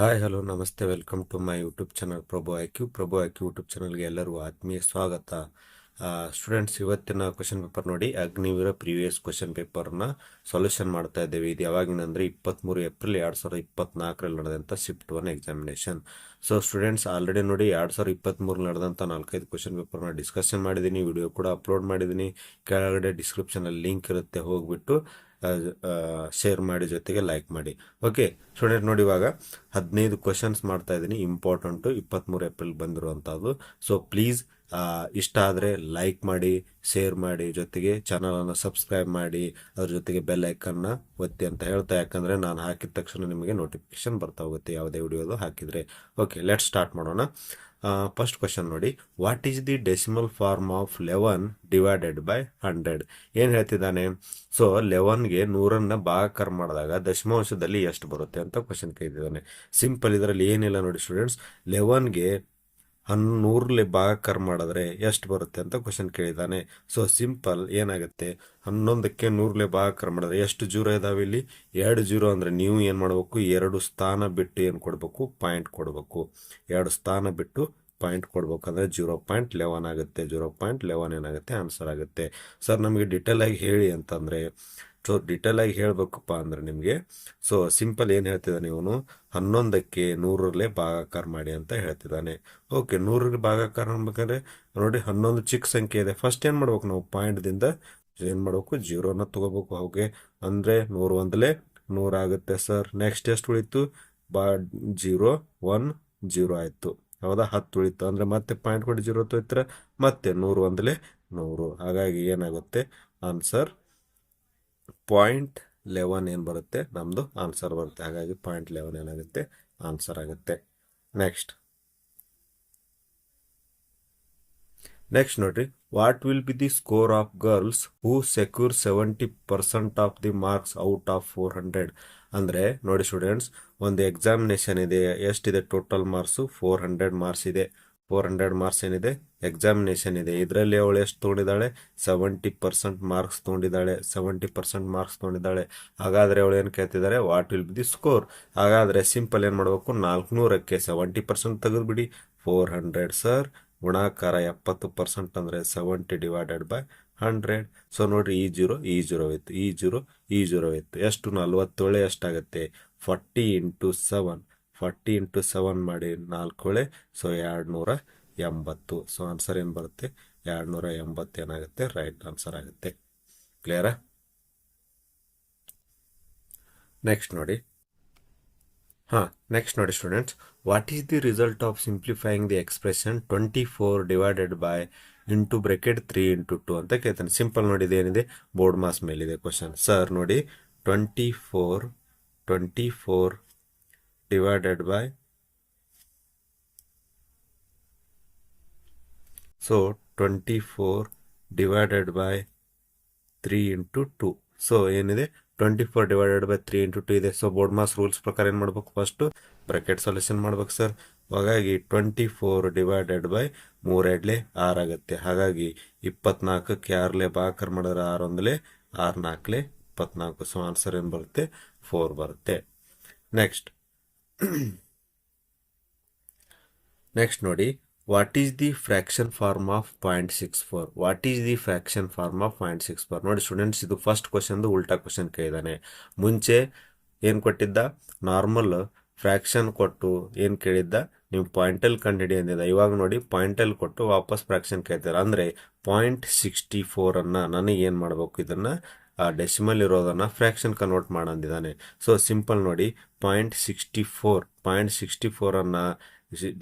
Hi hello ನಮಸ್ತೆ welcome to my YouTube channel Prabhu IQ Prabhu IQ YouTube ಚಾನಲ್ಗೆ ಎಲ್ಲರೂ ಆತ್ಮೀಯ ಸ್ವಾಗತ. ಸ್ಟೂಡೆಂಟ್ಸ್ ಇವತ್ತಿನ ಕ್ವಶನ್ ಪೇಪರ್ ನೋಡಿ ಅಗ್ನಿವೀರ ಪ್ರೀವಿಯಸ್ ಕ್ವಶನ್ ಪೇಪರ್ನ ಸೊಲ್ಯೂಷನ್ ಮಾಡ್ತಾ ಇದ್ದೇವೆ. ಇದು ಯಾವಾಗಿನ ಅಂದರೆ ಇಪ್ಪತ್ತ್ಮೂರು ಏಪ್ರಿಲ್ ಎರಡು ಸಾವಿರದ ಇಪ್ಪತ್ನಾಲ್ಕರಲ್ಲಿ ನಡೆದಂಥ shift one examination so students already ನೋಡಿ, ಎರಡು ಸಾವಿರದ ಇಪ್ಪತ್ತ್ಮೂರು ನಡೆದಂಥ ನಾಲ್ಕೈದು ಕ್ವಶನ್ ಪೇಪರ್ನ ಡಿಸ್ಕಷನ್ ಮಾಡಿದ್ದೀನಿ. ವಿಡಿಯೋ ಕೂಡ ಅಪ್ಲೋಡ್ ಮಾಡಿದ್ದೀನಿ. ಕೆಳಗಡೆ ಡಿಸ್ಕ್ರಿಪ್ಷನಲ್ಲಿ ಲಿಂಕ್ ಇರುತ್ತೆ, ಹೋಗ್ಬಿಟ್ಟು ಶೇರ್ ಮಾಡಿ ಜೊತೆಗೆ ಲೈಕ್ ಮಾಡಿ. ಓಕೆ ಸ್ಟೂಡೆಂಟ್ ನೋಡಿ ಇವಾಗ ಹದಿನೈದು ಕ್ವಶನ್ಸ್ ಮಾಡ್ತಾ ಇದ್ದೀನಿ. ಇಂಪಾರ್ಟೆಂಟು ಇಪ್ಪತ್ತ್ಮೂರು ಏಪ್ರಿಲ್ ಬಂದಿರುವಂಥದ್ದು. ಸೊ ಪ್ಲೀಸ್ ಇಷ್ಟ ಆದರೆ ಲೈಕ್ ಮಾಡಿ ಶೇರ್ ಮಾಡಿ, ಜೊತೆಗೆ ಚಾನಲನ್ನು ಸಬ್ಸ್ಕ್ರೈಬ್ ಮಾಡಿ, ಅದ್ರ ಜೊತೆಗೆ ಬೆಲ್ ಐಕನ್ನ ಒತ್ತಿ ಅಂತ ಹೇಳ್ತಾ, ಯಾಕಂದರೆ ನಾನು ಹಾಕಿದ ತಕ್ಷಣ ನಿಮಗೆ ನೋಟಿಫಿಕೇಶನ್ ಬರ್ತಾ ಹೋಗುತ್ತೆ. ಯಾವುದೇ ವಿಡಿಯೋದು ಹಾಕಿದರೆ. ಓಕೆ ಲೆಟ್ ಸ್ಟಾರ್ಟ್ ಮಾಡೋಣ. ಫಸ್ಟ್ ಕ್ವಶನ್ ನೋಡಿ. What is the decimal form of eleven divided by hundred ಏನು ಹೇಳ್ತಿದ್ದಾನೆ? ಸೊ ಲೆವೆನ್ಗೆ ನೂರನ್ನು ಭಾಗಾಕಾರ ಮಾಡಿದಾಗ ದಶಮಾಂಶದಲ್ಲಿ ಎಷ್ಟು ಬರುತ್ತೆ ಅಂತ ಕ್ವಶನ್ ಕೇಳ್ತಿದ್ದಾನೆ. ಸಿಂಪಲ್ ಇದರಲ್ಲಿ ಏನಿಲ್ಲ ನೋಡಿ ಸ್ಟೂಡೆಂಟ್ಸ್ ಲೆವೆನ್ಗೆ ಹನ್ ನೂರಲ್ಲಿ ಭಾಗಾಕಾರ ಮಾಡಿದ್ರೆ ಎಷ್ಟು ಬರುತ್ತೆ ಅಂತ ಕ್ವಶನ್ ಕೇಳಿದ್ದಾನೆ. ಸೊ ಸಿಂಪಲ್ ಏನಾಗುತ್ತೆ? ಹನ್ನೊಂದಕ್ಕೆ ನೂರಲೆ ಭಾಗಾಕಾರ ಮಾಡಿದ್ರೆ ಎಷ್ಟು ಜೀರೋ ಇದಾವೆ ಇಲ್ಲಿ? ಎರಡು ಜೀರೋ ಅಂದರೆ ನೀವು ಏನು ಮಾಡಬೇಕು? ಎರಡು ಸ್ಥಾನ ಬಿಟ್ಟು ಏನು ಕೊಡಬೇಕು? ಪಾಯಿಂಟ್ ಕೊಡಬೇಕು. ಎರಡು ಸ್ಥಾನ ಬಿಟ್ಟು ಪಾಯಿಂಟ್ ಕೊಡ್ಬೇಕು ಅಂದರೆ ಜೀರೋ ಪಾಯಿಂಟ್ ಲೆವೆನ್ ಆಗುತ್ತೆ. ಜೀರೋ ಪಾಯಿಂಟ್ ಲೆವೆನ್ ಏನಾಗುತ್ತೆ? ಆನ್ಸರ್ ಆಗುತ್ತೆ. ಸರ್ ನಮಗೆ ಡಿಟೇಲ್ ಆಗಿ ಹೇಳಿ ಅಂತಂದರೆ ಸೊ ಡಿಟೇಲ್ ಆಗಿ ಹೇಳಬೇಕಪ್ಪ ಅಂದರೆ ನಿಮಗೆ. ಸೊ ಸಿಂಪಲ್ ಏನು ಹೇಳ್ತಿದ್ದಾನೆ ಇವನು? ಹನ್ನೊಂದಕ್ಕೆ ನೂರರಲ್ಲೇ ಭಾಗಾಕಾರ ಮಾಡಿ ಅಂತ ಹೇಳ್ತಿದ್ದಾನೆ. ಓಕೆ ನೂರರಲ್ಲಿ ಭಾಗಾಕಾರ ಅನ್ಬೇಕಂದ್ರೆ ನೋಡಿ ಹನ್ನೊಂದು ಚಿಕ್ಕ ಸಂಖ್ಯೆ ಇದೆ. ಫಸ್ಟ್ ಏನು ಮಾಡ್ಬೇಕು ನಾವು? ಪಾಯಿಂಟ್ದಿಂದ ಏನು ಮಾಡಬೇಕು? ಜೀರೋನ ತೊಗೋಬೇಕು ಓಕೆ ಅಂದರೆ ನೂರು ಒಂದಲೇ ನೂರಾಗುತ್ತೆ ಸರ್ ನೆಕ್ಸ್ಟ್ ಎಷ್ಟು ಉಳಿತು? ಬಾ ಜೀರೋ ಒನ್ ಜೀರೋ ಆಯಿತು. ಹೌದಾ? ಹತ್ತು ಉಳಿತು. ಅಂದರೆ ಮತ್ತೆ ಪಾಯಿಂಟ್ ಕೊಟ್ಟು ಜೀರೋ ತೊಯ್ತಾರೆ ಮತ್ತೆ ನೂರು ಒಂದಲೇ ನೂರು. ಹಾಗಾಗಿ ಏನಾಗುತ್ತೆ? ಆನ್ಸರ್ ಪಾಯಿಂಟ್ ಲೆವೆನ್ ಏನು ಬರುತ್ತೆ? ನಮ್ಮದು ಆನ್ಸರ್ ಬರುತ್ತೆ. ಹಾಗಾಗಿ ಪಾಯಿಂಟ್ ಲೆವೆನ್ ಏನಾಗುತ್ತೆ? ಆನ್ಸರ್ ಆಗುತ್ತೆ. ನೆಕ್ಸ್ಟ್ ನೆಕ್ಸ್ಟ್ ನೋಡ್ರಿ. What will be the score of girls who secure seventy percent of the marks out of four hundred ಅಂದರೆ ನೋಡಿ ಸ್ಟೂಡೆಂಟ್ಸ್ ಒಂದು ಎಕ್ಸಾಮಿನೇಷನ್ ಇದೆ. ಎಷ್ಟಿದೆ total marks four hundred marks ಇದೆ. ಫೋರ್ ಹಂಡ್ರೆಡ್ ಮಾರ್ಕ್ಸ್ ಏನಿದೆ? Examination ಇದೆ. ಇದರಲ್ಲಿ ಅವಳು ಎಷ್ಟು ತೊಗೊಂಡಿದ್ದಾಳೆ? ಸೆವೆಂಟಿ ಪರ್ಸೆಂಟ್ ಮಾರ್ಕ್ಸ್ ತೊಗೊಂಡಿದ್ದಾಳೆ. ಸೆವೆಂಟಿ ಪರ್ಸೆಂಟ್ ಮಾರ್ಕ್ಸ್ ತೊಗೊಂಡಿದ್ದಾಳೆ. ಹಾಗಾದರೆ ಅವಳು ಏನು ಕೇಳ್ತಿದ್ದಾರೆ? What will be the score ಹಾಗಾದರೆ ಸಿಂಪಲ್ ಏನು ಮಾಡಬೇಕು? ನಾಲ್ಕುನೂರಕ್ಕೆ ಸೆವೆಂಟಿ ಪರ್ಸೆಂಟ್ ತೆಗೆದುಬಿಡಿ. ಫೋರ್ ಹಂಡ್ರೆಡ್ ಸರ್ ಗುಣಾಕಾರ ಎಪ್ಪತ್ತು ಪರ್ಸೆಂಟ್ ಅಂದರೆ seventy divided by hundred so ನೋಡಿರಿ, ಈ ಜೀರೋ ಈ ಜೀರೋ ಇತ್ತು. ಈ ಜೀರೋ ಈ ಜೀರೋ ಇತ್ತು. ಎಷ್ಟು? ನಲ್ವತ್ತೇಳು ಎಷ್ಟಾಗುತ್ತೆ? Forty into seven forty into seven ಮಾಡಿ ನಾಲ್ಕೇಳೆ ಸೊ ಎರಡು ನೂರ ಎಂಬತ್ತು. ಸೊ ಆನ್ಸರ್ ಏನು ಬರುತ್ತೆ? ಎರಡು ನೂರ ಎಂಬತ್ತು ಏನಾಗುತ್ತೆ? ರೈಟ್ ಆನ್ಸರ್ ಆಗುತ್ತೆ. ಕ್ಲಿಯರಾ ನೆಕ್ಸ್ಟ್ ನೋಡಿ. ಹಾಂ ನೆಕ್ಸ್ಟ್ ನೋಡಿ students what is the result of simplifying the expression twenty four divided by into bracket three into two ಅಂತ ಕೇಳ್ತಾನೆ. ಸಿಂಪಲ್ ನೋಡಿದೆ ಏನಿದೆ? ಬೋರ್ಡ್ ಮಾಸ್ ಮೇಲಿದೆ ಕ್ವಶನ್ ಸರ್ ನೋಡಿ twenty four twenty four by so twenty four divided by three into two so ಏನಿದೆ? Twenty four divided by three into two ಇದೆ. So BODMAS rules ಪ್ರಕಾರ ಏನು ಮಾಡ್ಬೇಕು? ಫಸ್ಟು ಬ್ರಾಕೆಟ್ ಸೊಲ್ಯೂಷನ್ ಮಾಡ್ಬೇಕು sir ಹಾಗಾಗಿ twenty four divided by ಮೂರೆಡ್ಲೆ ಆರು ಆಗುತ್ತೆ. ಹಾಗಾಗಿ, ಇಪ್ಪತ್ನಾಲ್ಕಕ್ಕೆ ಆರ್ಲೆ ಬಾಕರ್ ಮಾಡಿದ್ರೆ ಆರು ಒಂದಲೇ, ಆರು ನಾಲ್ಕಲೆ ಇಪ್ಪತ್ನಾಲ್ಕು. ಸೊ ಆನ್ಸರ್ ಏನು ಬರುತ್ತೆ? ಫೋರ್ ಬರುತ್ತೆ. ನೆಕ್ಸ್ಟ್ ನೆಕ್ಸ್ಟ್ ನೋಡಿ what is the fraction form of point six four what is the fraction form of point six four ನೋಡಿ ಸ್ಟೂಡೆಂಟ್ಸ್ ಇದು ಫಸ್ಟ್ ಕ್ವಶನ್ದು ಉಲ್ಟಾ ಕ್ವಶನ್ ಕೇಳಿದಾನೆ. ಮುಂಚೆ ಏನು ಕೊಟ್ಟಿದ್ದ? ನಾರ್ಮಲ್ ಫ್ರ್ಯಾಕ್ಷನ್ ಕೊಟ್ಟು ಏನು ಕೇಳಿದ್ದ? ನೀವು ಪಾಯಿಂಟಲ್ಲಿ ಕಂಡುಹಿಡಿ ಅಂದಿದ್ದ ಇವಾಗ ನೋಡಿ ಪಾಯಿಂಟಲ್ಲಿ ಕೊಟ್ಟು ವಾಪಸ್ ಫ್ರ್ಯಾಕ್ಷನ್ ಕೇಳ್ತಾರೆ. ಅಂದರೆ ಪಾಯಿಂಟ್ ಸಿಕ್ಸ್ಟಿ ಫೋರನ್ನು ನನಗೆ ಏನು ಮಾಡಬೇಕು? ಇದನ್ನು ಡೆಸಿಮಲ್ ಇರೋದನ್ನು ಫ್ರ್ಯಾಕ್ಷನ್ ಕನ್ವರ್ಟ್ ಮಾಡಂದಿದ್ದಾನೆ. ಸೊ ಸಿಂಪಲ್ ನೋಡಿ point sixty four point sixty ಫೋರನ್ನು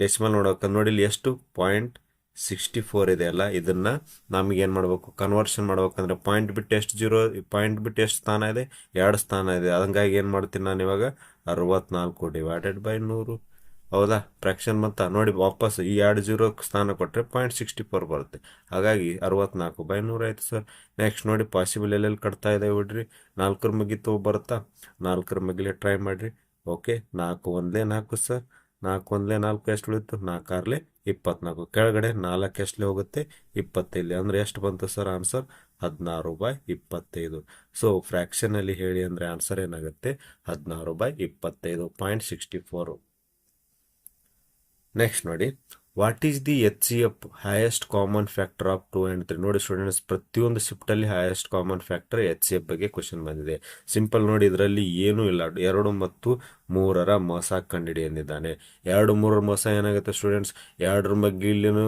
decimal ನೋಡೋಕೆ ನೋಡಿ ಇಲ್ಲಿ ಎಷ್ಟು? ಪಾಯಿಂಟ್ ಸಿಕ್ಸ್ಟಿ ಫೋರ್ ಇದೆ ಅಲ್ಲ, ಇದನ್ನು ನಮಗೇನು ಮಾಡಬೇಕು? ಕನ್ವರ್ಷನ್ ಮಾಡ್ಬೇಕಂದ್ರೆ ಪಾಯಿಂಟ್ ಬಿಟ್ಟು ಎಷ್ಟು ಜೀರೋ ಪಾಯಿಂಟ್ ಬಿಟ್ಟು ಎಷ್ಟು ಸ್ಥಾನ ಇದೆ? ಎರಡು ಸ್ಥಾನ ಇದೆ. ಹಂಗಾಗಿ ಏನು ಮಾಡ್ತೀನಿ ನಾನು ಇವಾಗ ಅರವತ್ನಾಲ್ಕು ಡಿವೈಡೆಡ್ ಬೈ ನೂರು. ಹೌದಾ? ಫ್ರ್ಯಾಕ್ಷನ್ ಮತ್ತ ನೋಡಿ ವಾಪಸ್ ಈ ಎರಡು ಜೀರೋ ಸ್ಥಾನ ಕೊಟ್ಟರೆ ಪಾಯಿಂಟ್ ಸಿಕ್ಸ್ಟಿ ಫೋರ್ ಬರುತ್ತೆ. ಹಾಗಾಗಿ ಅರವತ್ನಾಲ್ಕು ಬೈ ನೂರು ಆಯಿತು ಸರ್ ನೆಕ್ಸ್ಟ್ ನೋಡಿ ಪಾಸಿಬಲ್ ಎಲ್ಲೆಲ್ಲಿ ಕಟ್ತಾ ಇದೆ ಬಿಡ್ರಿ? ನಾಲ್ಕರ ಮುಗಿತು ಬರುತ್ತಾ? ನಾಲ್ಕರ ಮಗಿಲೆ ಟ್ರೈ ಮಾಡಿರಿ. ಓಕೆ ನಾಲ್ಕು ಒಂದೇ ನಾಲ್ಕು ಸರ್ ನಾಲ್ಕು ಒಂದಲೇ ನಾಲ್ಕು ಎಷ್ಟು ಉಳಿತು? ನಾಲ್ಕಾರ್ಲೆ ಇಪ್ಪತ್ನಾಲ್ಕು. ಕೆಳಗಡೆ ನಾಲ್ಕು ಎಷ್ಟಲೇ ಹೋಗುತ್ತೆ? ಇಪ್ಪತ್ತೈದು ಅಂದರೆ ಎಷ್ಟು ಬಂತು ಸರ್ ಆನ್ಸರ್ ಹದಿನಾರು ಬೈ ಇಪ್ಪತ್ತೈದು. ಸೊ ಫ್ರ್ಯಾಕ್ಷನಲ್ಲಿ ಹೇಳಿ ಅಂದರೆ ಆನ್ಸರ್ ಏನಾಗುತ್ತೆ? ಹದಿನಾರು ಬೈ ಇಪ್ಪತ್ತೈದು. ಪಾಯಿಂಟ್ ಸಿಕ್ಸ್ಟಿ ಫೋರು ನೆಕ್ಸ್ಟ್ ನೋಡಿ what is the H C F highest common factor of two and three ನೋಡಿ ಸ್ಟೂಡೆಂಟ್ಸ್ ಪ್ರತಿಯೊಂದು ಶಿಫ್ಟಲ್ಲಿ highest common factor H C F ಬಗ್ಗೆ ಕ್ವಶನ್ ಬಂದಿದೆ. ಸಿಂಪಲ್ ನೋಡಿ, ಇದರಲ್ಲಿ ಏನೂ ಇಲ್ಲ. ಎರಡು ಮತ್ತು ಮೂರರ ಮೋಸ ಕಂಡಿಡಿ ಎಂದಿದ್ದಾನೆ ಎರಡು ಮೂರರ ಮೋಸ ಏನಾಗುತ್ತೆ ಸ್ಟೂಡೆಂಟ್ಸ್ ಎರಡರ ಮಗ್ಗಿಲಿನೂ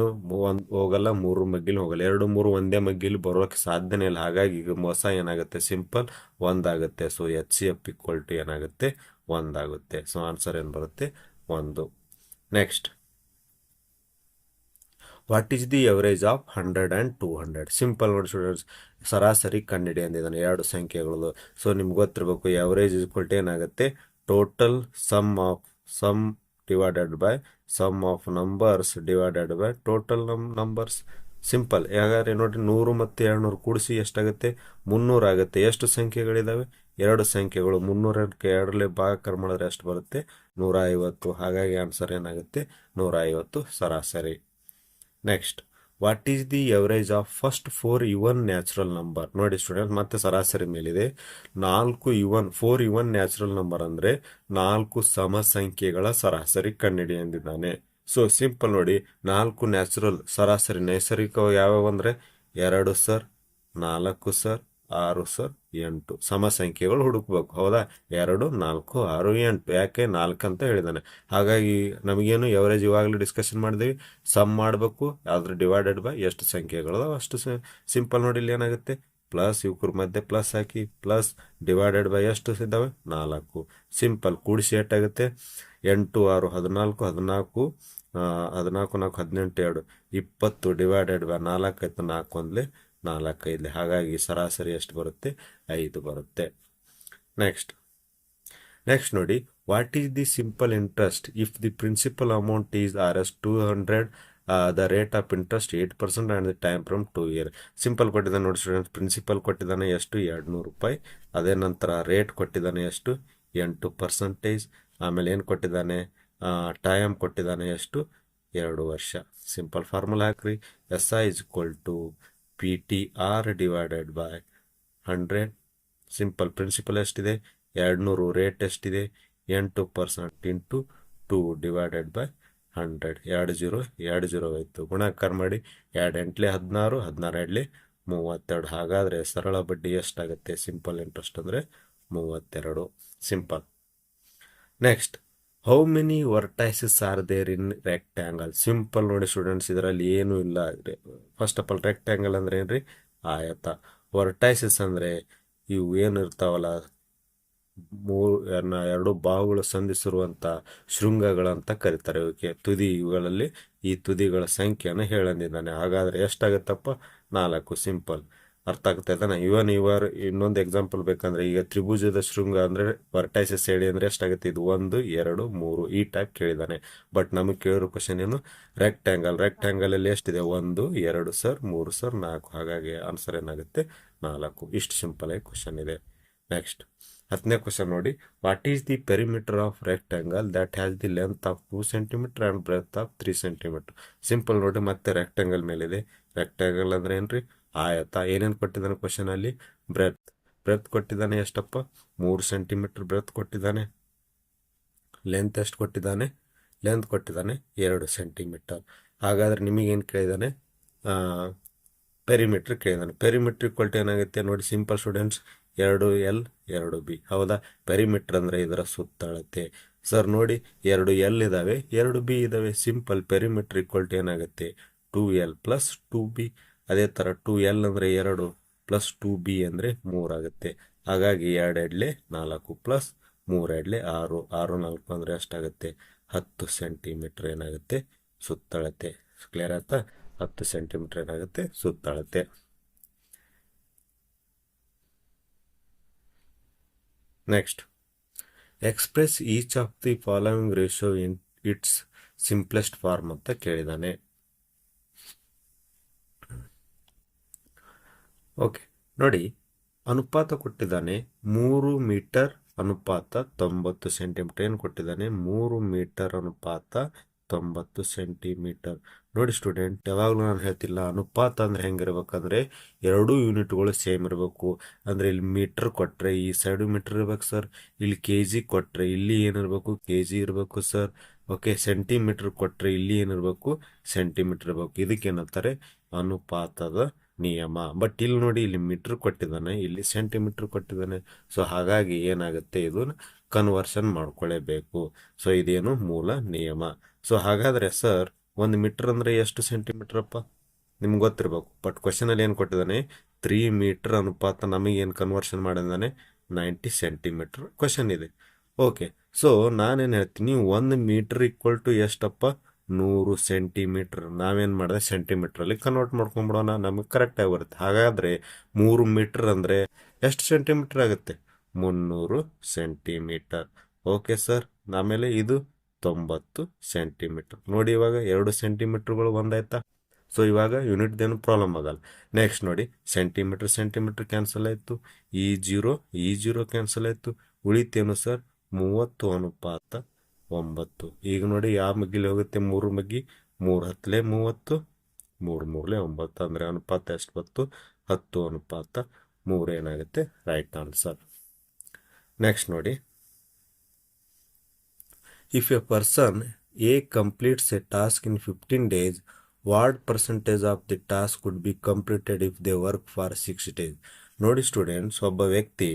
ಒಂದು ಹೋಗಲ್ಲ ಮೂರು ಮಗ್ಗಿಲು ಹೋಗಲ್ಲ. ಎರಡು ಮೂರು ಒಂದೇ ಮಗ್ಗಿಲಿ ಬರೋಕ್ಕೆ ಸಾಧ್ಯನೇ ಇಲ್ಲ. ಹಾಗಾಗಿ ಈಗ ಮೋಸ ಏನಾಗುತ್ತೆ? Simple ಒಂದಾಗುತ್ತೆ. So H C F equal to ಏನಾಗುತ್ತೆ? ಒಂದಾಗುತ್ತೆ. ಸೊ ಆನ್ಸರ್ ಏನು ಬರುತ್ತೆ? ಒಂದು. Next what is the average of hundred and two hundred simple ನೋಡಿ ಸ್ಟೂಡೆಂಟ್ಸ್ ಸರಾಸರಿ ಕಂಡಿಡಿ ಅಂದಿದ್ದಾನೆ ಎರಡು ಸಂಖ್ಯೆಗಳು ಸೊ ನಿಮ್ಗೆ ಗೊತ್ತಿರಬೇಕು ಎವರೇಜ್ ಇಸ್ಕೊಲ್ಟ್ ಏನಾಗುತ್ತೆ? Total sum of sum divided by sum of numbers divided by total ನಮ್ ನಂಬರ್ಸ್ ಸಿಂಪಲ್ ಯಾಕಂದರೆ ನೋಡಿ, ನೂರು ಮತ್ತು ಎರಡುನೂರು ಕೂಡಿಸಿ ಎಷ್ಟಾಗುತ್ತೆ? ಮುನ್ನೂರು ಆಗುತ್ತೆ. ಎಷ್ಟು ಸಂಖ್ಯೆಗಳಿದ್ದಾವೆ ಎರಡು ಸಂಖ್ಯೆಗಳು. ಮುನ್ನೂರಕ್ಕೆ ಎರಡರಲ್ಲಿ ಭಾಗಾಕಾರ ಮಾಡಿದ್ರೆ ಎಷ್ಟು ಬರುತ್ತೆ. ನೂರ ಐವತ್ತು ಹಾಗಾಗಿ ಆನ್ಸರ್ ಏನಾಗುತ್ತೆ? ನೂರ ಐವತ್ತು ಸರಾಸರಿ. Next what is the average of first four even natural number ನೋಡಿ ಸ್ಟೂಡೆಂಟ್ ಮತ್ತೆ ಸರಾಸರಿ ಮೇಲಿದೆ. ನಾಲ್ಕು even four even natural number ಅಂದರೆ ನಾಲ್ಕು ಸಮ ಸಂಖ್ಯೆಗಳ ಸರಾಸರಿ ಕಂಡಿಡಿ ಎಂದಿದ್ದಾನೆ. ಸೊ ಸಿಂಪಲ್ ನೋಡಿ. ನಾಲ್ಕು ನ್ಯಾಚುರಲ್ ಸರಾಸರಿ ನೈಸರ್ಗಿಕ ಯಾವ್ಯಾವ ಅಂದರೆ? ಎರಡು ಸರ್ ನಾಲ್ಕು ಸರ್ ಆರು ಸರ್ ಎಂಟು. ಸಮ ಸಂಖ್ಯೆಗಳು ಹುಡುಕ್ಬೇಕು. ಹೌದಾ? ಎರಡು, ನಾಲ್ಕು, ಆರು, ಎಂಟು. ಯಾಕೆ ನಾಲ್ಕು ಅಂತ ಹೇಳಿದಾನೆ. ಹಾಗಾಗಿ ನಮಗೇನು ಎವರೇಜ್ ಇವಾಗಲೇ ಡಿಸ್ಕಷನ್ ಮಾಡಿದ್ವಿ. ಸಮ್ ಮಾಡಬೇಕು. ಅದ್ರ ಡಿವೈಡೆಡ್ ಬೈ ಎಷ್ಟು ಸಂಖ್ಯೆಗಳು ಅಷ್ಟು ಸಿಂಪಲ್ ನೋಡಿ ಇಲ್ಲಿ ಏನಾಗುತ್ತೆ? ಪ್ಲಸ್ ಇವ್ರ ಮಧ್ಯೆ ಪ್ಲಸ್ ಹಾಕಿ ಪ್ಲಸ್ ಡಿವೈಡೆಡ್ ಬೈ ಎಷ್ಟು ಇದ್ದಾವೆ? ನಾಲ್ಕು. ಸಿಂಪಲ್ ಕೂಡಿಸಿ ಎಷ್ಟಾಗುತ್ತೆ ಎಂಟು, ಆರು, ಹದಿನಾಲ್ಕು ಹದಿನಾಲ್ಕು ಹದಿನಾಲ್ಕು, ನಾಲ್ಕು, ಹದಿನೆಂಟು, ಎರಡು. ಇಪ್ಪತ್ತು ಡಿವೈಡೆಡ್ ಬೈ ನಾಲ್ಕು ಆಯ್ತು ನಾಲ್ಕು ಒಂದ್ಲೆ ನಾಲ್ಕು ಐದು ಹಾಗಾಗಿ ಸರಾಸರಿ ಎಷ್ಟು ಬರುತ್ತೆ? ಐದು ಬರುತ್ತೆ. ನೆಕ್ಸ್ಟ್ ನೆಕ್ಸ್ಟ್ ನೋಡಿ what is the simple interest if the principal amount is R S two hundred the rate of interest eight percent and the time from two year simple ಕೊಟ್ಟಿದ್ದಾನೆ ನೋಡಿ ಸ್ಟೂಡೆಂಟ್ಸ್ ಪ್ರಿನ್ಸಿಪಲ್ ಕೊಟ್ಟಿದ್ದಾನೆ ಎಷ್ಟು? ಎರಡು ನೂರು ರೂಪಾಯಿ. ಅದೇ ನಂತರ ರೇಟ್ ಕೊಟ್ಟಿದ್ದಾನೆ ಎಷ್ಟು? ಎಂಟು ಪರ್ಸೆಂಟೇಜ್ ಆಮೇಲೆ ಏನು ಕೊಟ್ಟಿದ್ದಾನೆ? ಟೈಮ್ ಕೊಟ್ಟಿದ್ದಾನೆ ಎಷ್ಟು? ಎರಡು ವರ್ಷ. ಸಿಂಪಲ್ ಫಾರ್ಮುಲಾ ಹಾಕ್ರಿ. S I is equal to P T R divided by hundred simple principal ಎಷ್ಟಿದೆ? ಎರಡು ನೂರು ರೇಟ್ ಎಷ್ಟಿದೆ? ಎಂಟು percent into two divided by hundred ಎರಡು ಜೀರೋ ಎರಡು ಜೀರೋ ಆಯಿತು. ಗುಣಾಕಾರ ಮಾಡಿ. ಎರಡು ಎಂಟ್ಲೆ ಹದಿನಾರು ಹದಿನಾರು ಎರಡ್ಲೆ ಮೂವತ್ತೆರಡು. ಹಾಗಾದರೆ ಸರಳ ಬಡ್ಡಿ ಎಷ್ಟಾಗುತ್ತೆ? ಸಿಂಪಲ್ ಇಂಟ್ರೆಸ್ಟ್ ಅಂದರೆ ಮೂವತ್ತೆರಡು. Simple next how many vertices are there in rectangle simple ನೋಡಿ ಸ್ಟೂಡೆಂಟ್ಸ್ ಇದರಲ್ಲಿ ಏನೂ ಇಲ್ಲ. ಫಸ್ಟ್ ಆಫ್ ಆಲ್ ರೆಕ್ಟ್ಯಾಂಗಲ್ ಅಂದ್ರೆ ಏನ್ರಿ? ಆಯತ. ವರ್ಟೈಸಸ್ ಅಂದರೆ ಇವು ಏನು ಇರ್ತಾವಲ್ಲ? ಮೂರು ಎರಡು ಬಾಹುಗಳು ಸಂಧಿಸಿರುವಂಥ ಶೃಂಗಗಳಂತ ಕರೀತಾರೆ. ಇವಕ್ಕೆ ತುದಿ ಇವುಗಳಲ್ಲಿ ಈ ತುದಿಗಳ ಸಂಖ್ಯೆಯನ್ನು ಹೇಳಂದಿದ್ದಾನೆ ಹಾಗಾದ್ರೆ ಎಷ್ಟಾಗತ್ತಪ್ಪ? ನಾಲ್ಕು. ಸಿಂಪಲ್ ಅರ್ಥ ಆಗ್ತಾ ಇದ್ದಾನೆ ಇವನ್ ಇವರ್ ಇನ್ನೊಂದು ಎಕ್ಸಾಂಪಲ್ ಬೇಕಂದ್ರೆ ಈಗ ತ್ರಿಭುಜದ ಶೃಂಗ ಅಂದ್ರೆ ವರ್ಟೈಸಸ್ ಹೇಳಿ ಅಂದ್ರೆ ಎಷ್ಟಾಗುತ್ತೆ? ಇದು ಒಂದು, ಎರಡು, ಮೂರು ಈ ಟೈಪ್ ಕೇಳಿದಾನೆ ಬಟ್ ನಮಗೆ ಕೇಳಿರೋ ಕ್ವಶನ್ ಏನು? ರೆಕ್ಟ್ಯಾಂಗಲ್ ರೆಕ್ಟ್ಯಾಂಗಲ್ ಅಲ್ಲಿ ಎಷ್ಟಿದೆ? ಒಂದು, ಎರಡು ಸರ್ ಮೂರು ಸರ್ ನಾಲ್ಕು. ಹಾಗಾಗಿ ಆನ್ಸರ್ ಏನಾಗುತ್ತೆ? ನಾಲ್ಕು. ಇಷ್ಟು ಸಿಂಪಲ್ ಆಗಿ ಕ್ವಶನ್ ಇದೆ. ನೆಕ್ಸ್ಟ್ ಹತ್ತನೇ ಕ್ವಶನ್ ನೋಡಿ. What is the perimeter of rectangle that has the length of two centimetre and breadth of three centimetre simple ನೋಡಿ, ಮತ್ತೆ ರೆಕ್ಟ್ಯಾಂಗಲ್ ಮೇಲಿದೆ. ರೆಕ್ಟ್ಯಾಂಗಲ್ ಅಂದ್ರೆ ಏನ್ರಿ? ಆಯತ ಏನೇನು ಕೊಟ್ಟಿದ್ದಾನೆ ಕ್ವಶನ್ ಅಲ್ಲಿ? ಬ್ರೆತ್ ಬ್ರೆತ್ ಕೊಟ್ಟಿದ್ದಾನೆ ಎಷ್ಟಪ್ಪ? ಮೂರು ಸೆಂಟಿಮೀಟರ್ ಬ್ರೆತ್ ಕೊಟ್ಟಿದ್ದಾನೆ. ಲೆಂತ್ ಎಷ್ಟು ಕೊಟ್ಟಿದ್ದಾನೆ? ಲೆಂತ್ ಕೊಟ್ಟಿದ್ದಾನೆ ಎರಡು ಸೆಂಟಿಮೀಟರ್ ಹಾಗಾದ್ರೆ ನಿಮಗೇನು ಕೇಳಿದ್ದಾನೆ ಪೆರಿಮೀಟ್ರ್ ಕೇಳಿದ್ದಾನೆ ಪೆರಿಮೀಟ್ರ್ ಕೊಟ್ಟು ಏನಾಗುತ್ತೆ ನೋಡಿ ಸಿಂಪಲ್ ಸ್ಟೂಡೆಂಟ್ಸ್ ಎರಡು ಎಲ್ ಎರಡು ಬಿ ಹೌದಾ? ಪೆರಿಮೀಟ್ರ್ ಅಂದರೆ ಇದರ ಸುತ್ತಳತೆ. ಸರ್ ನೋಡಿ, ಎರಡು ಎಲ್ ಇದ್ದಾವೆ ಎರಡು ಬಿ ಇದ್ದಾವೆ ಸಿಂಪಲ್ ಪೆರಿಮೀಟ್ರ್ ಏನಾಗುತ್ತೆ? Two L plus two B ಅದೇ ಥರ ಟು ಎಲ್ ಅಂದರೆ ಎರಡು ಪ್ಲಸ್ ಟು ಬಿ ಅಂದರೆ ಮೂರಾಗುತ್ತೆ ಹಾಗಾಗಿ ಎರಡು ಎಡ್ಲೆ ನಾಲ್ಕು ಪ್ಲಸ್ ಮೂರು ಎಡ್ಲೆ ಆರು. ಆರು ನಾಲ್ಕು ಅಂದರೆ ಅಷ್ಟಾಗುತ್ತೆ. ಹತ್ತು ಸೆಂಟಿಮೀಟ್ರ್ ಏನಾಗುತ್ತೆ? ಸುತ್ತಳತೆ ಕ್ಲಿಯರ್ ಆಯ್ತಾ? ಹತ್ತು ಸೆಂಟಿಮೀಟ್ರ್ ಏನಾಗುತ್ತೆ? ಸುತ್ತಳತೆ next express each of the following ratio in its simplest form ಅಂತ ಕೇಳಿದಾನೆ. ಓಕೆ ನೋಡಿ, ಅನುಪಾತ ಕೊಟ್ಟಿದ್ದಾನೆ ಮೂರು ಮೀಟರ್ ಅನುಪಾತ ತೊಂಬತ್ತು ಸೆಂಟಿಮೀಟರ್. ಏನು ಕೊಟ್ಟಿದ್ದಾನೆ? ಮೂರು ಮೀಟರ್ ಅನುಪಾತ ತೊಂಬತ್ತು ಸೆಂಟಿಮೀಟರ್. ನೋಡಿ ಸ್ಟೂಡೆಂಟ್, ಯಾವಾಗಲೂ ನಾನು ಹೇಳ್ತಿಲ್ಲ, ಅನುಪಾತ ಅಂದ್ರೆ ಹೆಂಗಿರ್ಬೇಕಂದ್ರೆ ಎರಡು ಯೂನಿಟ್ಗಳು ಸೇಮ್ ಇರಬೇಕು. ಅಂದರೆ ಇಲ್ಲಿ ಮೀಟರ್ ಕೊಟ್ಟರೆ ಈ ಸೈಡು ಮೀಟರ್ ಇರ್ಬೇಕು ಸರ್, ಇಲ್ಲಿ ಕೆ ಜಿ ಕೊಟ್ಟರೆ ಇಲ್ಲಿ ಏನಿರಬೇಕು ಕೆ ಜಿ ಇರಬೇಕು ಸರ್. ಓಕೆ ಸೆಂಟಿಮೀಟರ್ ಕೊಟ್ಟರೆ ಇಲ್ಲಿ ಏನಿರಬೇಕು ಸೆಂಟಿಮೀಟರ್ ಇರಬೇಕು. ಇದಕ್ಕೇನಂತಾರೆ ಅನುಪಾತದ ನಿಯಮ. ಬಟ್ ಇಲ್ಲಿ ನೋಡಿ, ಇಲ್ಲಿ ಮೀಟ್ರ್ ಕೊಟ್ಟಿದ್ದಾನೆ, ಇಲ್ಲಿ ಸೆಂಟಿಮೀಟ್ರ್ ಕೊಟ್ಟಿದ್ದಾನೆ. ಸೊ ಹಾಗಾಗಿ ಏನಾಗುತ್ತೆ? ಇದು ಕನ್ವರ್ಷನ್ ಮಾಡ್ಕೊಳ್ಳೇಬೇಕು ಸೊ ಇದೇನು ಮೂಲ ನಿಯಮ. ಸೊ ಹಾಗಾದರೆ ಸರ್ ಒಂದು ಮೀಟ್ರ್ ಅಂದ್ರೆ ಎಷ್ಟು ಸೆಂಟಿಮೀಟರ್ ಅಪ್ಪ? ನಿಮ್ಗೆ ಗೊತ್ತಿರಬೇಕು. ಬಟ್ ಕ್ವಶನಲ್ಲಿ ಏನು ಕೊಟ್ಟಿದ್ದಾನೆ? ತ್ರೀ ಮೀಟ್ರ್ ಅನುಪಾತ ನಮಗೆ ಏನು ಕನ್ವರ್ಷನ್ ಮಾಡಿದ್ದಾನೆ? ನೈಂಟಿ ಸೆಂಟಿಮೀಟರ್ ಕ್ವಶನ್ ಇದೆ. ಓಕೆ ಸೊ ನಾನೇನು ಹೇಳ್ತೀನಿ, ಒಂದು ಮೀಟ್ರ್ ಈಕ್ವಲ್ ಟು ಎಷ್ಟಪ್ಪ? ನೂರು ಸೆಂಟಿಮೀಟ್ರ್, ನಾವೇನು ಮಾಡಿದೆ ಸೆಂಟಿಮೀಟ್ರಲ್ಲಿ ಕನ್ವರ್ಟ್ ಮಾಡ್ಕೊಂಬಿಡೋಣ, ನಮಗೆ ಕರೆಕ್ಟಾಗಿ ಬರುತ್ತೆ. ಹಾಗಾದರೆ ಮೂರು ಮೀಟ್ರ್ ಅಂದರೆ ಎಷ್ಟು ಸೆಂಟಿಮೀಟ್ರ್ ಆಗುತ್ತೆ? ಮುನ್ನೂರು ಸೆಂಟಿಮೀಟರ್. ಓಕೆ ಸರ್, ಆಮೇಲೆ ಇದು ತೊಂಬತ್ತು ಸೆಂಟಿಮೀಟರ್. ನೋಡಿ ಇವಾಗ ಎರಡು ಸೆಂಟಿಮೀಟ್ರ್ಗಳು ಒಂದಾಯ್ತಾ ಸೊ ಇವಾಗ ಯೂನಿಟ್ದೇನು ಪ್ರಾಬ್ಲಮ್ ಆಗಲ್ಲ. ನೆಕ್ಸ್ಟ್ ನೋಡಿ, ಸೆಂಟಿಮೀಟ್ರ್ ಸೆಂಟಿಮೀಟ್ರ್ ಕ್ಯಾನ್ಸಲ್ ಆಯಿತು. ಈ ಜೀರೋ ಈ ಜೀರೋ ಕ್ಯಾನ್ಸಲ್ ಆಯಿತು. ಉಳಿತೇನು ಸರ್? ಮೂವತ್ತು ಅನುಪಾತ ಒಂಬತ್ತು. ಈಗ ನೋಡಿ ಯಾವ ಮಗ್ಗಿಲಿ ಹೋಗುತ್ತೆ? ಮೂರು ಮಗ್ಗಿ, ಮೂರು ಹತ್ತಲೆ ಮೂವತ್ತು, ಮೂರು ಮೂರಲೆ ಒಂಬತ್ತು. ಅಂದರೆ ಅನುಪಾತ ಎಷ್ಟು ಬತ್ತು ಹತ್ತು ಅನುಪಾತ ಮೂರು ಏನಾಗುತ್ತೆ? Right answer. ನೆಕ್ಸ್ಟ್ ನೋಡಿ. If a person a completes a task in fifteen days what percentage of the task would be completed if they work for six days ನೋಡಿ ಸ್ಟೂಡೆಂಟ್ಸ್ ಒಬ್ಬ ವ್ಯಕ್ತಿ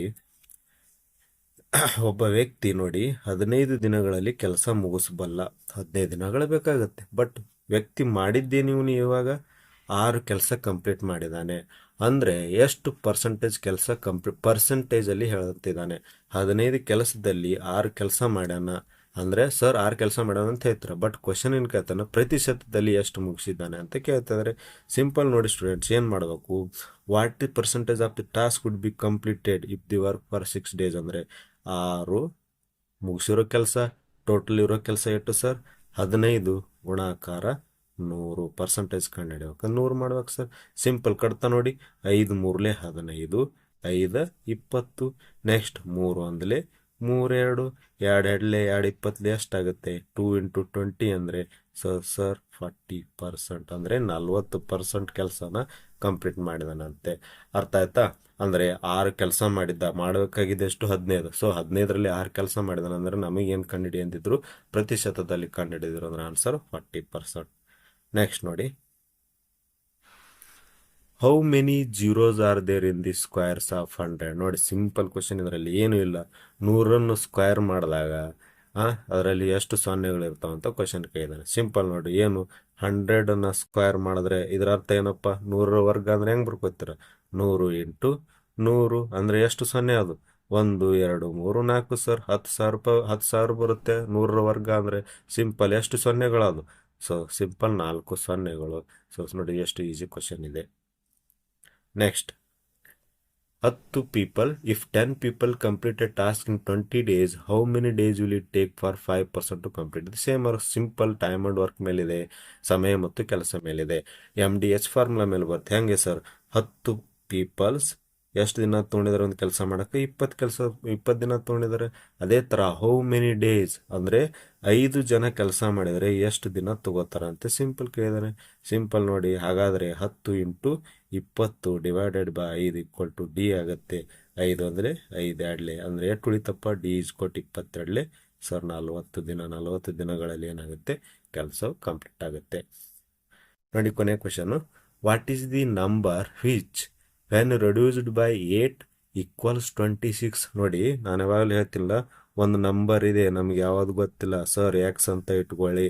ಒಬ್ಬ ವ್ಯಕ್ತಿ ನೋಡಿ ಹದಿನೈದು ದಿನಗಳಲ್ಲಿ ಕೆಲಸ ಮುಗಿಸಬಲ್ಲ. ಹದಿನೈದು ದಿನಗಳು ಬೇಕಾಗುತ್ತೆ. ಬಟ್ ವ್ಯಕ್ತಿ ಮಾಡಿದ್ದೇನೆ ಇವನು ಇವಾಗ? ಆರು ಕೆಲಸ ಕಂಪ್ಲೀಟ್ ಮಾಡಿದ್ದಾನೆ. ಅಂದರೆ ಎಷ್ಟು ಪರ್ಸೆಂಟೇಜ್ ಕೆಲಸ ಕಂಪ್ಲೀ ಪರ್ಸೆಂಟೇಜಲ್ಲಿ ಹೇಳುತ್ತಿದ್ದಾನೆ ಹದಿನೈದು ಕೆಲಸದಲ್ಲಿ ಆರು ಕೆಲಸ ಮಾಡ್ಯಾನ. ಅಂದರೆ, ಸರ್, ಆರು ಕೆಲಸ ಮಾಡ್ಯಾನ ಅಂತ ಹೇಳ್ತಾರೆ. ಬಟ್ ಕ್ವಶನ್ ಏನು ಕೇಳ್ತಾನೆ? ಪ್ರತಿಶತದಲ್ಲಿ ಎಷ್ಟು ಮುಗಿಸಿದ್ದಾನೆ ಅಂತ ಕೇಳ್ತಿದ್ದಾರೆ. ಸಿಂಪಲ್ ನೋಡಿ ಸ್ಟೂಡೆಂಟ್ಸ್ ಏನು ಮಾಡಬೇಕು? What percentage of the task would be completed if the work for six days ಅಂದರೆ ಆರು. ಮುಗಿಸಿರೋ ಕೆಲಸ ಟೋಟಲ್ ಇರೋ ಕೆಲಸ ಎಷ್ಟು ಸರ್ ಹದಿನೈದು. ಗುಣಾಕಾರ ನೂರು. ಪರ್ಸೆಂಟೇಜ್ ಕಂಡುಹಿಡಿಬೇಕು ನೂರು ಮಾಡ್ಬೇಕು ಸರ್ ಸಿಂಪಲ್ ಕಡ್ತಾ ನೋಡಿ. ಐದು ಮೂರಲೆ ಹದಿನೈದು. ಐದು ಇಪ್ಪತ್ತು. ನೆಕ್ಸ್ಟ್ ಮೂರು ಅಂದಲೇ ಮೂರೆರಡು. ಎರಡು ಎರಡಲೆ ಎರಡು ಇಪ್ಪತ್ತಲೆ ಎಷ್ಟಾಗುತ್ತೆ? ಟೂ ಇಂಟು ಟ್ವೆಂಟಿ ಅಂದರೆ ಸರ್ ಸರ್ ಫಾರ್ಟಿ ಪರ್ಸೆಂಟ್ ಅಂದರೆ ನಲ್ವತ್ತು ಪರ್ಸೆಂಟ್ ಕೆಲಸನ ಕಂಪ್ಲೀಟ್ ಮಾಡಿದಾನಂತೆ. ಅರ್ಥ ಆಯ್ತಾ? ಅಂದರೆ ಆರು ಕೆಲಸ ಮಾಡಿದ್ದ ಮಾಡಬೇಕಾಗಿದೆ ಎಷ್ಟು? ಹದಿನೈದು. ಸೊ ಹದಿನೈದರಲ್ಲಿ ಆರು ಕೆಲಸ ಮಾಡಿದನಂದ್ರೆ ನಮಗೇನು ಅಂದಿದ್ರು? ಪ್ರತಿಶತದಲ್ಲಿ ಕಂಡುಹಿಡಿದ್ರು ಅಂದ್ರೆ ಆನ್ಸರ್ ಫಾರ್ಟಿ ಪರ್ಸೆಂಟ್. ನೆಕ್ಸ್ಟ್ ನೋಡಿ. How many zeros are there in the squares of hundred ನೋಡಿ ಸಿಂಪಲ್ ಕ್ವಶನ್ ಇದರಲ್ಲಿ ಏನೂ ಇಲ್ಲ. ನೂರನ್ನು ಸ್ಕ್ವೇರ್ ಮಾಡಿದಾಗ ಅದರಲ್ಲಿ ಎಷ್ಟು ಸೊನ್ನೆಗಳು ಇರ್ತಾವ ಅಂತ ಕ್ವಶನ್ ಕೇಳಿದಾನೆ. ಸಿಂಪಲ್ ನೋಡಿ, ಏನು ಹಂಡ್ರೆಡನ್ನು ಸ್ಕ್ವೇರ್ ಮಾಡಿದ್ರೆ ಇದರ ಅರ್ಥ ಏನಪ್ಪ? ನೂರರ ವರ್ಗ ಅಂದ್ರೆ ಹೆಂಗೆ ಬರ್ಕೋತೀರ? ನೂರು ಇಂಟು ನೂರು ಅಂದರೆ ಎಷ್ಟು ಸೊನ್ನೆ ಅದು? ಒಂದು, ಎರಡು, ಮೂರು, ನಾಲ್ಕು ಸರ್ ಹತ್ತು ಸಾವಿರ ರೂಪಾಯಿ ಹತ್ತು ಸಾವಿರ ಬರುತ್ತೆ. ನೂರರ ವರ್ಗ ಅಂದರೆ ಸಿಂಪಲ್ ಎಷ್ಟು ಸೊನ್ನೆಗಳು ಅದು ಸೊ ಸಿಂಪಲ್ ನಾಲ್ಕು ಸೊನ್ನೆಗಳು. ಸೊ ನೋಡಿ, ಎಷ್ಟು ಈಸಿ ಕ್ವಶನ್ ಇದೆ. ನೆಕ್ಸ್ಟ್ ಹತ್ತು people if ten people complete a task in twenty days how many days will it take for five percent to complete same ಅವ್ರ ಸಿಂಪಲ್ ಟೈಮ್ ಅಂಡ್ ವರ್ಕ್ ಮೇಲಿದೆ, ಸಮಯ ಮತ್ತು ಕೆಲಸ ಮೇಲಿದೆ. ಎಂ ಡಿ ಎಚ್ ಫಾರ್ಮುಲಾ ಮೇಲೆ ಬರುತ್ತೆ. ಹೆಂಗೆ ಸರ್ ಹತ್ತು ಪೀಪಲ್ಸ್ ಎಷ್ಟು ದಿನ ತೊಗೊಂಡಿದ್ದಾರೆ ಒಂದು ಕೆಲಸ ಮಾಡೋಕ್ಕೆ? ಇಪ್ಪತ್ತು ಕೆಲಸ, ಇಪ್ಪತ್ತು ದಿನ ತೊಗೊಂಡಿದ್ದಾರೆ. ಅದೇ ಥರ ಹೌ ಮೆನಿ ಡೇಸ್ ಅಂದರೆ ಐದು ಜನ ಕೆಲಸ ಮಾಡಿದರೆ ಎಷ್ಟು ದಿನ ತಗೋತಾರೆ ಅಂತ ಸಿಂಪಲ್ ಕೇಳಿದಾರೆ. ಸಿಂಪಲ್ ನೋಡಿ, ಹಾಗಾದರೆ ಹತ್ತು ಇಂಟು ಇಪ್ಪತ್ತು ಡಿವೈಡೆಡ್ ಬೈ ಐದು ಈಕ್ವಲ್ ಟು ಡಿ ಆಗುತ್ತೆ. ಐದು ಅಂದರೆ ಐದು ಎರಡಲೆ. ಅಂದರೆ ಎಷ್ಟು ಉಳಿತಪ್ಪ? ಡಿ ಇಸ್ ಕೊಟ್ಟು ಇಪ್ಪತ್ತೆರಡಲೆ. ಸರ್ ನಲ್ವತ್ತು ದಿನ, ನಲ್ವತ್ತು ದಿನಗಳಲ್ಲಿ ಏನಾಗುತ್ತೆ? ಕೆಲಸ ಕಂಪ್ಲೀಟ್ ಆಗುತ್ತೆ. ನೋಡಿ ಕೊನೆ question what is the number which when reduced by eight equals twenty six ನೋಡಿ, ನಾನು ಯಾವಾಗಲೂ ಹೇಳ್ತಿಲ್ಲ, ಒಂದು ನಂಬರ್ ಇದೆ, ನಮ್ಗೆ ಯಾವ್ದು ಗೊತ್ತಿಲ್ಲ. ಸರ್ ಎಕ್ಸ್ ಅಂತ ಇಟ್ಕೊಳ್ಳಿ.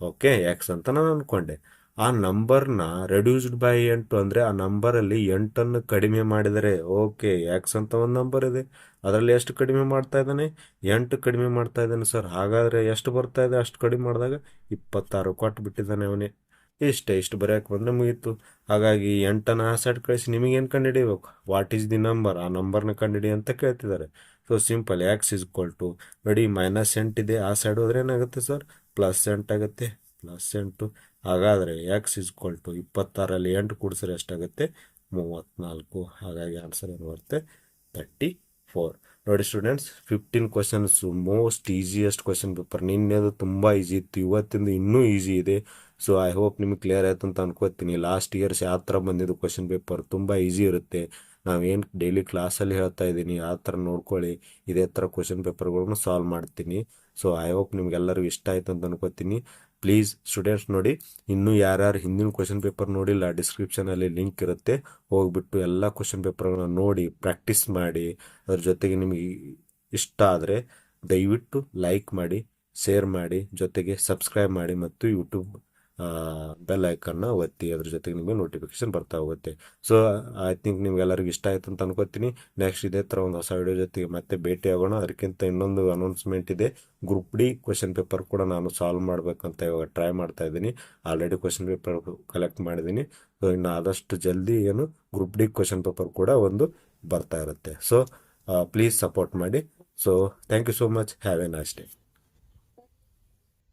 ಓಕೆ ಎಕ್ಸ್ ಅಂತ ನಾನು ಅಂದ್ಕೊಂಡೆ ಆ ನಂಬರ್ನ ರೆಡ್ಯೂಸ್ಡ್ ಬೈ ಎಂಟು ಅಂದರೆ ಆ ನಂಬರಲ್ಲಿ ಎಂಟನ್ನು ಕಡಿಮೆ ಮಾಡಿದರೆ, ಓಕೆ ಎಕ್ಸ್ ಅಂತ ಒಂದು ನಂಬರ್ ಇದೆ. ಅದರಲ್ಲಿ ಎಷ್ಟು ಕಡಿಮೆ ಮಾಡ್ತಾ ಇದ್ದಾನೆ? ಎಂಟು ಕಡಿಮೆ ಮಾಡ್ತಾ ಇದ್ದಾನೆ ಸರ್. ಹಾಗಾದರೆ ಎಷ್ಟು ಬರ್ತಾ ಇದೆ ಅಷ್ಟು ಕಡಿಮೆ ಮಾಡಿದಾಗ ಇಪ್ಪತ್ತಾರು ಕೊಟ್ಟು ಬಿಟ್ಟಿದ್ದಾನೆ ಅವನೇ. ಇಷ್ಟೇ, ಇಷ್ಟು ಬರೆಯೋಕೆ ಬಂದರೆ ಮುಗೀತು. ಹಾಗಾಗಿ ಎಂಟನ್ನು ಆ ಸೈಡ್ ಕಳಿಸಿ. ನಿಮಗೇನು ಕಂಡುಹಿಡಿಬೇಕು? ವಾಟ್ ಈಸ್ ದಿ ನಂಬರ್ ಆ ನಂಬರ್ನ ಕಂಡುಹಿಡಿ ಅಂತ ಕೇಳ್ತಿದ್ದಾರೆ. So simple X is two ನೋಡಿ ಮೈನಸ್ ಎಂಟಿದೆ. ಆ ಸೈಡ್ ಹೋದ್ರೆ ಏನಾಗುತ್ತೆ ಸರ್? ಪ್ಲಸ್ ಎಂಟಾಗುತ್ತೆ. ಪ್ಲಸ್ ಎಂಟು ಹಾಗಾದರೆ ಎಕ್ಸ್ ಇಸ್ ಇಕ್ವಲ್ ಟು ಇಪ್ಪತ್ತಾರಲ್ಲಿ ಎಂಟು ಕೂಡಿಸಿದ್ರೆ ಎಷ್ಟಾಗುತ್ತೆ? ಮೂವತ್ತ್ನಾಲ್ಕು ಹಾಗಾಗಿ ಆನ್ಸರ್ ಏನು ಬರುತ್ತೆ? ತರ್ಟಿ ಫೋರ್ ನೋಡಿ students fifteen questions most easiest question paper ನಿನ್ನೆದು ತುಂಬ ಈಸಿ ಇತ್ತು. ಇವತ್ತಿಂದ ಇನ್ನೂ ಈಸಿ ಇದೆ. ಸೊ ಐ ಹೋಪ್ ನಿಮ್ಗೆ ಕ್ಲಿಯರ್ ಆಯ್ತು ಅಂತ ಅನ್ಕೋತೀನಿ. ಲಾಸ್ಟ್ ಇಯರ್ಸ್ ಯಾವ ಥರ ಬಂದಿದ್ದು ಕ್ವಶನ್ ಪೇಪರ್ ತುಂಬ ಈಸಿ ಇರುತ್ತೆ. ನಾವೇನು ಡೈಲಿ ಕ್ಲಾಸಲ್ಲಿ ಹೇಳ್ತಾ ಇದ್ದೀನಿ. ಆ ಥರ ನೋಡ್ಕೊಳ್ಳಿ. ಇದೇ ಥರ ಕ್ವಶನ್ ಪೇಪರ್ಗಳನ್ನು ಸಾಲ್ವ್ ಮಾಡ್ತೀನಿ. ಸೊ ಐ ಹೋಪ್ ನಿಮ್ಗೆಲ್ಲರಿಗೂ ಇಷ್ಟ ಆಯ್ತು ಅಂತ ಅನ್ಕೋತೀನಿ. ಪ್ಲೀಸ್ ಸ್ಟೂಡೆಂಟ್ಸ್ ನೋಡಿ, ಇನ್ನೂ ಯಾರ್ಯಾರು ಹಿಂದಿನ ಕ್ವಶನ್ ಪೇಪರ್ ನೋಡಿಲ್ಲ ಡಿಸ್ಕ್ರಿಪ್ಷನಲ್ಲಿ ಲಿಂಕ್ ಇರುತ್ತೆ, ಹೋಗ್ಬಿಟ್ಟು ಎಲ್ಲ ಕ್ವಶನ್ ಪೇಪರ್ಗಳನ್ನ ನೋಡಿ ಪ್ರಾಕ್ಟೀಸ್ ಮಾಡಿ, ಅದ್ರ ಜೊತೆಗೆ ನಿಮಗೆ ಇಷ್ಟ ಆದರೆ ದಯವಿಟ್ಟು ಲೈಕ್ ಮಾಡಿ ಶೇರ್ ಮಾಡಿ, ಜೊತೆಗೆ ಸಬ್ಸ್ಕ್ರೈಬ್ ಮಾಡಿ ಮತ್ತು ಯೂಟ್ಯೂಬ್ ಬೆಲ್ ಐಕನ್ನ ಒತ್ತಿ ಅದ್ರ ಜೊತೆಗೆ ನಿಮಗೆ ನೋಟಿಫಿಕೇಶನ್ ಬರ್ತಾ ಹೋಗುತ್ತೆ. ಸೊ ಐ ಥಿಂಕ್ ನಿಮ್ಗೆಲ್ಲರಿಗೂ ಇಷ್ಟ ಆಯ್ತು ಅಂತ ಅನ್ಕೋತೀನಿ. ನೆಕ್ಸ್ಟ್ ಇದೇ ಥರ ಒಂದು ಹೊಸ ವಿಡಿಯೋ ಜೊತೆಗೆ ಮತ್ತೆ ಭೇಟಿ ಆಗೋಣ. ಅದಕ್ಕಿಂತ ಇನ್ನೊಂದು ಅನೌನ್ಸ್ಮೆಂಟ್ ಇದೆ. ಗ್ರೂಪ್ ಡಿ ಕ್ವಶನ್ ಪೇಪರ್ ಕೂಡ ನಾನು ಸಾಲ್ವ್ ಮಾಡಬೇಕಂತ ಇವಾಗ ಟ್ರೈ ಮಾಡ್ತಾ ಇದ್ದೀನಿ. ಆಲ್ರೆಡಿ ಕ್ವಶನ್ ಪೇಪರ್ ಕಲೆಕ್ಟ್ ಮಾಡಿದ್ದೀನಿ. ಸೊ ಇನ್ನು ಆದಷ್ಟು ಜಲ್ದಿ ಏನು ಗ್ರೂಪ್ ಡಿ ಕ್ವಶನ್ ಪೇಪರ್ ಕೂಡ ಒಂದು ಬರ್ತಾ ಇರುತ್ತೆ. ಸೊ ಪ್ಲೀಸ್ ಸಪೋರ್ಟ್ ಮಾಡಿ. So thank you so much have a nice